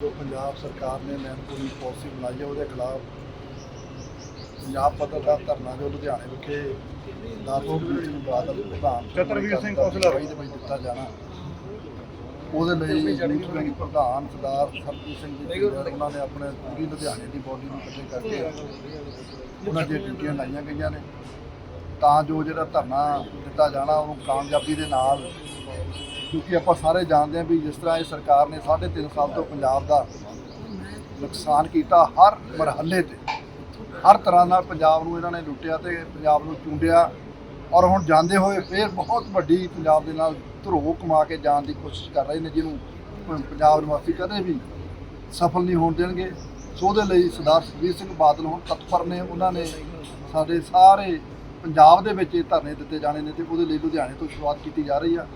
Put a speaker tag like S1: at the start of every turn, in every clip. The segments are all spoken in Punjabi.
S1: ਜੋ ਪੰਜਾਬ ਸਰਕਾਰ ਨੇ ਲੈਂਡਪੂਲਿੰਗ ਪਾਲਿਸੀ ਬਣਾਈ ਹੈ ਉਹਦੇ ਖਿਲਾਫ ਪੰਜਾਬ ਪੱਧਰ ਦਾ ਧਰਨਾ ਜੋ ਲੁਧਿਆਣੇ ਵਿਖੇ ਦਾਸੋ ਸਿੰਘ ਬਾਦਲ ਪ੍ਰਧਾਨ
S2: ਚਤਰਵੀਰ ਸਿੰਘ ਕੌਂਸਲਰ।
S1: ਦੇ ਵਿੱਚ ਦਿੱਤਾ ਜਾਣਾ ਉਹਦੇ ਲਈ ਯੂਥ ਵਿੰਗ ਪ੍ਰਧਾਨ ਸਰਦਾਰ ਸਰਪ੍ਰੀਤ ਸਿੰਘ ਜੀ ਉਹਨਾਂ ਨੇ ਆਪਣੇ ਪੂਰੀ ਲੁਧਿਆਣੇ ਦੀ ਬੋਡੀ ਨੂੰ ਇਕੱਠੇ ਕਰਕੇ ਉਹਨਾਂ ਦੀਆਂ ਡਿਊਟੀਆਂ ਲਾਈਆਂ ਗਈਆਂ ਨੇ ਤਾਂ ਜੋ ਜਿਹੜਾ ਧਰਨਾ ਦਿੱਤਾ ਜਾਣਾ ਉਹਨੂੰ ਕਾਮਯਾਬੀ ਦੇ ਨਾਲ ਕਿਉਂਕਿ ਆਪਾਂ ਸਾਰੇ ਜਾਣਦੇ ਹਾਂ ਵੀ ਜਿਸ ਤਰ੍ਹਾਂ ਇਹ ਸਰਕਾਰ ਨੇ 3.5 ਸਾਲ ਤੋਂ ਪੰਜਾਬ ਦਾ ਨੁਕਸਾਨ ਕੀਤਾ ਹਰ ਮਰਹੱਲੇ ਤੇ। ਹਰ ਤਰ੍ਹਾਂ ਨਾਲ ਪੰਜਾਬ ਨੂੰ ਇਹਨਾਂ ਨੇ ਲੁੱਟਿਆ ਤੇ ਪੰਜਾਬ ਨੂੰ ਚੁੰਡਿਆ। ਔਰ ਹੁਣ ਜਾਂਦੇ ਹੋਏ ਫੇਰ ਬਹੁਤ ਵੱਡੀ ਪੰਜਾਬ ਦੇ ਨਾਲ ਧਰੋ ਕਮਾ ਕੇ ਜਾਣ ਦੀ ਕੋਸ਼ਿਸ਼ ਕਰ ਰਹੇ ਨੇ, ਜਿਹਨੂੰ ਪੰਜਾਬ ਨਿਵਾਸੀ ਕਦੇ ਵੀ ਸਫਲ ਨਹੀਂ ਹੋਣ ਦੇਣਗੇ। ਸੋ ਉਹਦੇ ਲਈ ਸਰਦਾਰ ਸੁਖਬੀਰ ਸਿੰਘ ਬਾਦਲ ਹੁਣ ਤਤਪਰ ਨੇ। ਉਹਨਾਂ ਨੇ ਸਾਡੇ ਸਾਰੇ ਪੰਜਾਬ ਦੇ ਵਿੱਚ ਇਹ ਧਰਨੇ ਦਿੱਤੇ ਜਾਣੇ ਨੇ ਤੇ ਉਹਦੇ ਲਈ ਲੁਧਿਆਣੇ ਤੋਂ ਸ਼ੁਰੂਆਤ ਕੀਤੀ ਜਾ ਰਹੀ ਆ।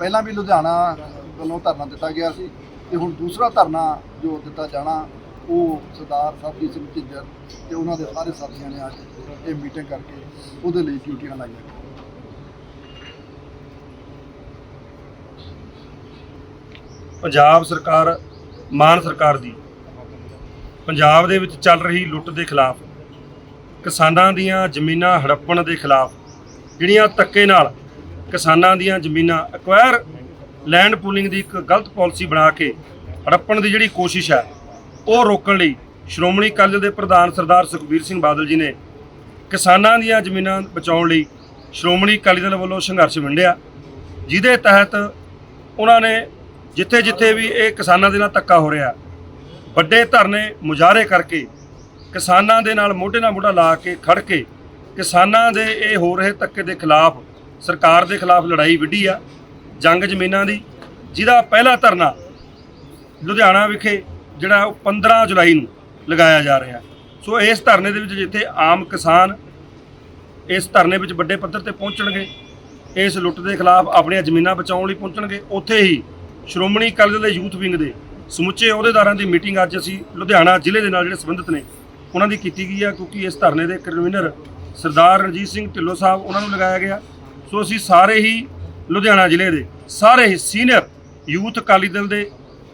S1: ਪਹਿਲਾਂ ਵੀ ਲੁਧਿਆਣਾ ਵੱਲੋਂ ਧਰਨਾ ਦਿੱਤਾ ਗਿਆ ਸੀ ਤੇ ਹੁਣ ਦੂਸਰਾ ਧਰਨਾ ਜੋ ਦਿੱਤਾ ਜਾਣਾ, ਉਹ ਸਰਦਾਰ ਸਾਹਿਬ ਸਿੰਘ ਝਿੱਜਰ ਤੇ ਉਹਨਾਂ ਦੇ ਸਾਰੇ ਸਾਥੀਆਂ ਨੇ ਅੱਜ ਇਹ ਮੀਟਿੰਗ ਕਰਕੇ ਉਹਦੇ ਲਈ ਡਿਊਟੀਆਂ ਲਾਈਆਂ।
S2: ਪੰਜਾਬ ਸਰਕਾਰ, ਮਾਨ ਸਰਕਾਰ ਦੀ, ਪੰਜਾਬ ਦੇ ਵਿੱਚ ਚੱਲ ਰਹੀ ਲੁੱਟ ਦੇ ਖਿਲਾਫ, ਕਿਸਾਨਾਂ ਦੀਆਂ ਜ਼ਮੀਨਾਂ ਹੜੱਪਣ ਦੇ ਖਿਲਾਫ, ਜਿਹੜੀਆਂ ਧੱਕੇ ਨਾਲ ਕਿਸਾਨਾਂ ਦੀਆਂ ਜ਼ਮੀਨਾਂ ਐਕਵਾਇਰ ਲੈਂਡ ਪੂਲਿੰਗ ਦੀ ਇੱਕ ਗਲਤ ਪਾਲਿਸੀ ਬਣਾ ਕੇ ਹੜੱਪਣ ਦੀ ਜਿਹੜੀ ਕੋਸ਼ਿਸ਼ ਹੈ, ਉਹ ਰੋਕਣ ਲਈ ਸ਼੍ਰੋਮਣੀ ਅਕਾਲੀ ਦਲ ਦੇ ਪ੍ਰਧਾਨ ਸਰਦਾਰ ਸੁਖਬੀਰ ਸਿੰਘ ਬਾਦਲ ਜੀ ਨੇ ਕਿਸਾਨਾਂ ਦੀਆਂ ਜ਼ਮੀਨਾਂ ਬਚਾਉਣ ਲਈ ਸ਼੍ਰੋਮਣੀ ਅਕਾਲੀ ਦਲ ਵੱਲੋਂ ਸੰਘਰਸ਼ ਵੰਡਿਆ, ਜਿਹਦੇ ਤਹਿਤ ਉਹਨਾਂ ਨੇ ਜਿੱਥੇ ਜਿੱਥੇ ਵੀ ਇਹ ਕਿਸਾਨਾਂ ਦੇ ਨਾਲ ਧੱਕਾ ਹੋ ਰਿਹਾ, ਵੱਡੇ ਧਰਨੇ ਮੁਜ਼ਾਹਰੇ ਕਰਕੇ ਕਿਸਾਨਾਂ ਦੇ ਨਾਲ ਮੋਢੇ ਨਾਲ ਮੋਢਾ ਲਾ ਕੇ ਖੜ ਕੇ ਕਿਸਾਨਾਂ ਦੇ ਇਹ ਹੋ ਰਹੇ ਧੱਕੇ ਦੇ ਖਿਲਾਫ ਸਰਕਾਰ ਦੇ ਖਿਲਾਫ ਲੜਾਈ ਵਿੱਢੀ ਆ, ਜੰਗ ਜ਼ਮੀਨਾਂ ਦੀ। ਜਿਹਦਾ ਪਹਿਲਾ ਧਰਨਾ ਲੁਧਿਆਣਾ ਵਿਖੇ, ਜਿਹੜਾ ਉਹ 15 ਜੁਲਾਈ ਨੂੰ ਲਗਾਇਆ ਜਾ ਰਿਹਾ। ਸੋ ਇਸ ਧਰਨੇ ਦੇ ਵਿੱਚ ਜਿੱਥੇ ਆਮ ਕਿਸਾਨ ਇਸ ਧਰਨੇ ਵਿੱਚ ਵੱਡੇ ਪੱਧਰ ਤੇ ਪਹੁੰਚਣਗੇ, ਇਸ ਲੁੱਟ ਦੇ ਖਿਲਾਫ ਆਪਣੀਆਂ ਜ਼ਮੀਨਾਂ ਬਚਾਉਣ ਲਈ ਪਹੁੰਚਣਗੇ, ਉੱਥੇ ਹੀ ਸ਼੍ਰੋਮਣੀ ਅਕਾਲੀ ਦਲ ਦੇ ਯੂਥ ਵਿੰਗ ਦੇ ਸਮੁੱਚੇ ਅਹੁਦੇਦਾਰਾਂ ਦੀ ਮੀਟਿੰਗ ਅੱਜ ਅਸੀਂ ਲੁਧਿਆਣਾ ਜ਼ਿਲ੍ਹੇ ਦੇ ਨਾਲ ਜਿਹੜੇ ਸੰਬੰਧਿਤ ਨੇ, ਉਹਨਾਂ ਦੀ ਕੀਤੀ ਗਈ ਆ, ਕਿਉਂਕਿ ਇਸ ਧਰਨੇ ਦੇ ਕਨਵੀਨਰ ਸਰਦਾਰ ਰਣਜੀਤ ਸਿੰਘ ਢਿੱਲੋਂ ਸਾਹਿਬ ਉਹਨਾਂ ਨੂੰ ਲਗਾਇਆ ਗਿਆ। ਸੋ ਅਸੀਂ ਸਾਰੇ ਹੀ ਲੁਧਿਆਣਾ ਜ਼ਿਲ੍ਹੇ ਦੇ ਸਾਰੇ ਹੀ ਸੀਨੀਅਰ ਯੂਥ ਅਕਾਲੀ ਦਲ ਦੇ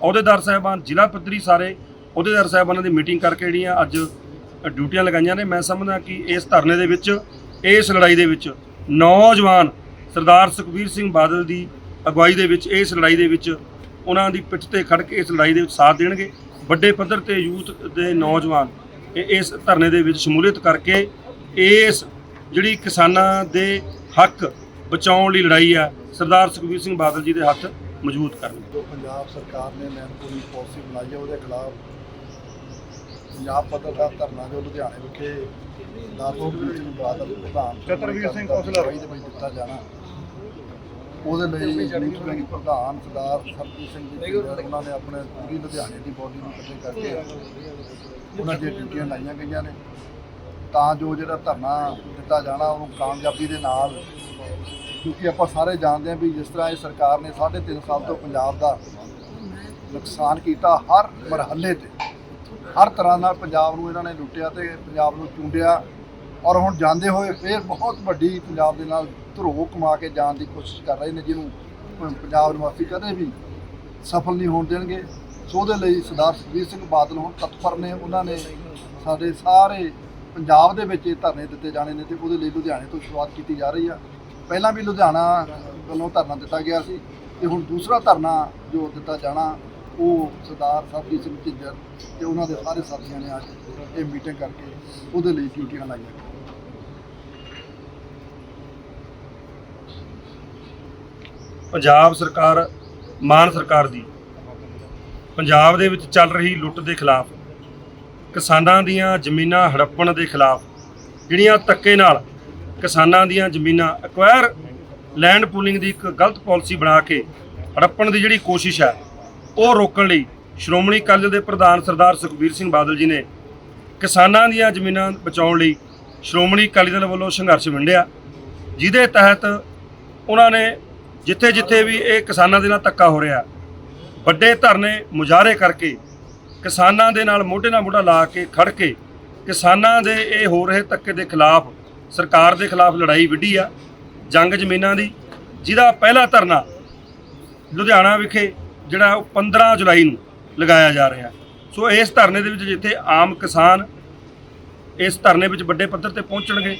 S2: ਅਹੁਦੇਦਾਰ ਸਾਹਿਬਾਨ, ਜ਼ਿਲ੍ਹਾ ਪੱਧਰੀ ਸਾਰੇ ਅਹੁਦੇਦਾਰ ਸਾਹਿਬਾਨਾਂ ਦੀ ਮੀਟਿੰਗ ਕਰਕੇ ਜਿਹੜੀਆਂ ਅੱਜ ਡਿਊਟੀਆਂ ਲਗਾਈਆਂ ਨੇ, ਮੈਂ ਸਮਝਦਾ ਕਿ ਇਸ ਧਰਨੇ ਦੇ ਵਿੱਚ, ਇਸ ਲੜਾਈ ਦੇ ਵਿੱਚ ਨੌਜਵਾਨ ਸਰਦਾਰ ਸੁਖਬੀਰ ਸਿੰਘ ਬਾਦਲ ਦੀ ਅਗਵਾਈ ਦੇ ਵਿੱਚ, ਇਸ ਲੜਾਈ ਦੇ ਵਿੱਚ ਉਹਨਾਂ ਦੀ ਪਿੱਠ ਤੇ ਖੜ ਕੇ ਇਸ ਲੜਾਈ ਦੇ ਵਿੱਚ ਸਾਥ ਦੇਣਗੇ। ਵੱਡੇ ਪੱਧਰ ਤੇ ਯੂਥ ਦੇ ਨੌਜਵਾਨ ਇਹ ਇਸ ਧਰਨੇ ਦੇ ਵਿੱਚ ਸ਼ਮੂਲੀਅਤ ਕਰਕੇ ਇਸ ਜਿਹੜੀ ਕਿਸਾਨਾਂ ਦੇ ਹੱਕ ਬਚਾਉਣ ਲਈ ਲੜਾਈ ਆ ਸਰਦਾਰ ਸੁਖਬੀਰ ਸਿੰਘ ਬਾਦਲ ਜੀ ਦੇ ਹੱਥ ਮਜ਼ਬੂਤ ਕਰਨ
S1: ਜੋ ਪੰਜਾਬ ਸਰਕਾਰ ਨੇ ਲੈਂਡਪੂਲਿੰਗ ਪਾਲਿਸੀ ਬਣਾਈ ਹੈ ਉਹਦੇ ਖਿਲਾਫ ਪੰਜਾਬ ਪੱਧਰ ਦਾ ਧਰਨਾ ਜੋ ਲੁਧਿਆਣੇ ਵਿਖੇ ਦਾਸੋ ਸਿੰਘ ਬਾਦਲ ਪ੍ਰਧਾਨ
S2: ਚਤਰਵੀਰ ਸਿੰਘ ਕੌਂਸਲਰ।
S1: ਅਗਵਾਈ ਦੇ ਵਿੱਚ ਦਿੱਤਾ ਜਾਣਾ। ਉਹਦੇ ਲਈ ਵਿੰਗ ਪ੍ਰਧਾਨ ਸਰਦਾਰ ਸਰਪ੍ਰੀਤ ਸਿੰਘ ਜੀ ਉਹਨਾਂ ਨੇ ਆਪਣੇ ਪੂਰੀ ਲੁਧਿਆਣੇ ਦੀ ਬੋਡੀ ਨੂੰ ਇਕੱਠੇ ਕਰਕੇ ਉਹਨਾਂ ਦੀਆਂ ਡਿਊਟੀਆਂ ਲਾਈਆਂ ਗਈਆਂ ਨੇ। ਤਾਂ ਜੋ ਜਿਹੜਾ ਧਰਨਾ ਦਿੱਤਾ ਜਾਣਾ ਉਹਨੂੰ ਕਾਮਯਾਬੀ ਦੇ ਨਾਲ ਕਿਉਂਕਿ ਆਪਾਂ ਸਾਰੇ ਜਾਣਦੇ ਹਾਂ ਵੀ ਜਿਸ ਤਰ੍ਹਾਂ ਇਹ ਸਰਕਾਰ ਨੇ 3.5 ਸਾਲ ਤੋਂ ਪੰਜਾਬ ਦਾ ਨੁਕਸਾਨ ਕੀਤਾ ਹਰ ਮਰਹੱਲੇ ਤੇ। ਹਰ ਤਰ੍ਹਾਂ ਨਾਲ ਪੰਜਾਬ ਨੂੰ ਇਹਨਾਂ ਨੇ ਲੁੱਟਿਆ ਤੇ ਪੰਜਾਬ ਨੂੰ ਚੁੰਡਿਆ। ਔਰ ਹੁਣ ਜਾਂਦੇ ਹੋਏ ਫੇਰ ਬਹੁਤ ਵੱਡੀ ਪੰਜਾਬ ਦੇ ਨਾਲ ਧਰੋ ਕਮਾ ਕੇ ਜਾਣ ਦੀ ਕੋਸ਼ਿਸ਼ ਕਰ ਰਹੇ ਨੇ, ਜਿਹਨੂੰ ਪੰਜਾਬ ਨਿਵਾਸੀ ਕਦੇ ਵੀ ਸਫਲ ਨਹੀਂ ਹੋਣ ਦੇਣਗੇ। ਸੋ ਉਹਦੇ ਲਈ ਸਰਦਾਰ ਸੁਖਬੀਰ ਸਿੰਘ ਬਾਦਲ ਹੁਣ ਤਤਪਰ ਨੇ। ਉਹਨਾਂ ਨੇ ਸਾਡੇ ਸਾਰੇ ਪੰਜਾਬ ਦੇ ਵਿੱਚ ਇਹ ਧਰਨੇ ਦਿੱਤੇ ਜਾਣੇ ਨੇ ਤੇ ਉਹਦੇ ਲਈ ਲੁਧਿਆਣੇ ਤੋਂ ਸ਼ੁਰੂਆਤ ਕੀਤੀ ਜਾ ਰਹੀ ਆ। ਪਹਿਲਾਂ ਵੀ ਲੁਧਿਆਣਾ ਵੱਲੋਂ ਧਰਨਾ ਦਿੱਤਾ ਗਿਆ ਸੀ ਤੇ ਹੁਣ ਦੂਸਰਾ ਧਰਨਾ ਜੋ ਦਿੱਤਾ ਜਾਣਾ, ਉਹ ਸਰਦਾਰ ਸਾਹਿਬ ਸਿੰਘ ਝਿੱਜਰ ਤੇ ਉਹਨਾਂ ਦੇ ਸਾਰੇ ਸਾਥੀਆਂ ਨੇ ਅੱਜ ਇਹ ਮੀਟਿੰਗ ਕਰਕੇ ਉਹਦੇ ਲਈ ਡਿਊਟੀਆਂ ਲਾਈਆਂ।
S2: ਪੰਜਾਬ ਸਰਕਾਰ, ਮਾਨ ਸਰਕਾਰ ਦੀ, ਪੰਜਾਬ ਦੇ ਵਿੱਚ ਚੱਲ ਰਹੀ ਲੁੱਟ ਦੇ ਖਿਲਾਫ, ਕਿਸਾਨਾਂ ਦੀਆਂ ਜ਼ਮੀਨਾਂ ਹੜੱਪਣ ਦੇ ਖਿਲਾਫ, ਜਿਹੜੀਆਂ ਧੱਕੇ ਨਾਲ ਕਿਸਾਨਾਂ ਦੀਆਂ ਜ਼ਮੀਨਾਂ ਐਕਵਾਇਰ ਲੈਂਡ ਪੂਲਿੰਗ ਦੀ ਇੱਕ ਗਲਤ ਪਾਲਿਸੀ ਬਣਾ ਕੇ ਹੜੱਪਣ ਦੀ ਜਿਹੜੀ ਕੋਸ਼ਿਸ਼ ਹੈ, ਉਹ ਰੋਕਣ ਲਈ ਸ਼੍ਰੋਮਣੀ ਅਕਾਲੀ ਦਲ ਦੇ ਪ੍ਰਧਾਨ ਸਰਦਾਰ ਸੁਖਬੀਰ ਸਿੰਘ ਬਾਦਲ ਜੀ ਨੇ ਕਿਸਾਨਾਂ ਦੀਆਂ ਜ਼ਮੀਨਾਂ ਬਚਾਉਣ ਲਈ ਸ਼੍ਰੋਮਣੀ ਅਕਾਲੀ ਦਲ ਵੱਲੋਂ ਸੰਘਰਸ਼ ਵੰਡਿਆ, ਜਿਹਦੇ ਤਹਿਤ ਉਹਨਾਂ ਨੇ ਜਿੱਥੇ ਜਿੱਥੇ ਵੀ ਇਹ ਕਿਸਾਨਾਂ ਦੇ ਨਾਲ ਧੱਕਾ ਹੋ ਰਿਹਾ, ਵੱਡੇ ਧਰਨੇ ਮੁਜ਼ਾਹਰੇ ਕਰਕੇ ਕਿਸਾਨਾਂ ਦੇ ਨਾਲ ਮੋਢੇ ਨਾਲ ਮੋਢਾ ਲਾ ਕੇ ਖੜ ਕੇ ਕਿਸਾਨਾਂ ਦੇ ਇਹ ਹੋ ਰਹੇ ਧੱਕੇ ਦੇ ਖਿਲਾਫ ਸਰਕਾਰ ਦੇ ਖਿਲਾਫ ਲੜਾਈ ਵਿੱਢੀ ਆ, ਜੰਗ ਜ਼ਮੀਨਾਂ ਦੀ, ਜਿਹਦਾ ਪਹਿਲਾ ਧਰਨਾ ਲੁਧਿਆਣਾ ਵਿਖੇ, ਜਿਹੜਾ ਉਹ 15 ਜੁਲਾਈ ਨੂੰ ਲਗਾਇਆ ਜਾ ਰਿਹਾ। ਸੋ ਇਸ ਧਰਨੇ ਦੇ ਵਿੱਚ ਜਿੱਥੇ ਆਮ ਕਿਸਾਨ ਇਸ ਧਰਨੇ ਵਿੱਚ ਵੱਡੇ ਪੱਧਰ ਤੇ ਪਹੁੰਚਣਗੇ,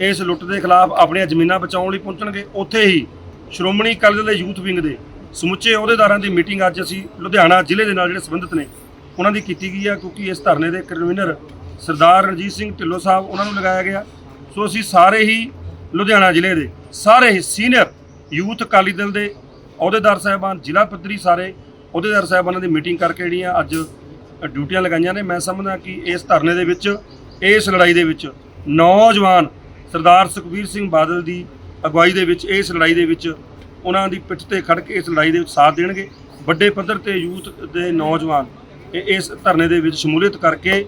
S2: ਇਸ ਲੁੱਟ ਦੇ ਖਿਲਾਫ ਆਪਣੀਆਂ ਜ਼ਮੀਨਾਂ ਬਚਾਉਣ ਲਈ ਪਹੁੰਚਣਗੇ, ਉੱਥੇ ਹੀ ਸ਼੍ਰੋਮਣੀ ਅਕਾਲੀ ਦਲ ਦੇ ਯੂਥ ਵਿੰਗ ਦੇ ਸਮੁੱਚੇ ਅਹੁਦੇਦਾਰਾਂ ਦੀ ਮੀਟਿੰਗ ਅੱਜ ਅਸੀਂ ਲੁਧਿਆਣਾ ਜ਼ਿਲ੍ਹੇ ਦੇ ਨਾਲ ਜਿਹੜੇ ਸੰਬੰਧਿਤ ਨੇ, ਉਹਨਾਂ ਦੀ ਕੀਤੀ ਗਈ ਆ, ਕਿਉਂਕਿ ਇਸ ਧਰਨੇ ਦੇ ਕਨਵੀਨਰ ਸਰਦਾਰ ਰਣਜੀਤ ਸਿੰਘ ਢਿੱਲੋਂ ਸਾਹਿਬ ਉਹਨਾਂ ਨੂੰ ਲਗਾਇਆ ਗਿਆ। ਸੋ ਅਸੀਂ ਸਾਰੇ ਹੀ ਲੁਧਿਆਣਾ ਜ਼ਿਲ੍ਹੇ ਦੇ ਸਾਰੇ ਹੀ ਸੀਨੀਅਰ ਯੂਥ ਅਕਾਲੀ ਦਲ ਦੇ ਅਹੁਦੇਦਾਰ ਸਾਹਿਬਾਨ, ਜ਼ਿਲ੍ਹਾ ਪੱਧਰੀ ਸਾਰੇ ਅਹੁਦੇਦਾਰ ਸਾਹਿਬਾਨਾਂ ਦੀ ਮੀਟਿੰਗ ਕਰਕੇ ਜਿਹੜੀਆਂ ਅੱਜ ਡਿਊਟੀਆਂ ਲਗਾਈਆਂ ਨੇ, ਮੈਂ ਸਮਝਦਾ ਕਿ ਇਸ ਧਰਨੇ ਦੇ ਵਿੱਚ, ਇਸ ਲੜਾਈ ਦੇ ਵਿੱਚ ਨੌਜਵਾਨ ਸਰਦਾਰ ਸੁਖਬੀਰ ਸਿੰਘ ਬਾਦਲ ਦੀ ਅਗਵਾਈ ਦੇ ਵਿੱਚ, ਇਸ ਲੜਾਈ ਦੇ ਵਿੱਚ ਉਹਨਾਂ ਦੀ ਪਿੱਠ ਤੇ ਖੜ ਕੇ ਇਸ ਲੜਾਈ ਦੇ ਵਿੱਚ ਸਾਥ ਦੇਣਗੇ। ਵੱਡੇ ਪੱਧਰ ਤੇ ਯੂਥ ਦੇ ਨੌਜਵਾਨ ਇਸ ਧਰਨੇ ਦੇ ਵਿੱਚ ਸ਼ਮੂਲੀਅਤ ਕਰਕੇ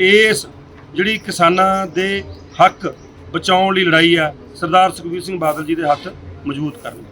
S2: ਇਸ ਜਿਹੜੀ ਕਿਸਾਨਾਂ ਦੇ ਹੱਕ ਬਚਾਉਣ ਲਈ ਲੜਾਈ ਆ ਸਰਦਾਰ ਸੁਖਬੀਰ ਸਿੰਘ ਬਾਦਲ ਜੀ ਦੇ ਹੱਥ ਮਜ਼ਬੂਤ ਕਰਨਗੇ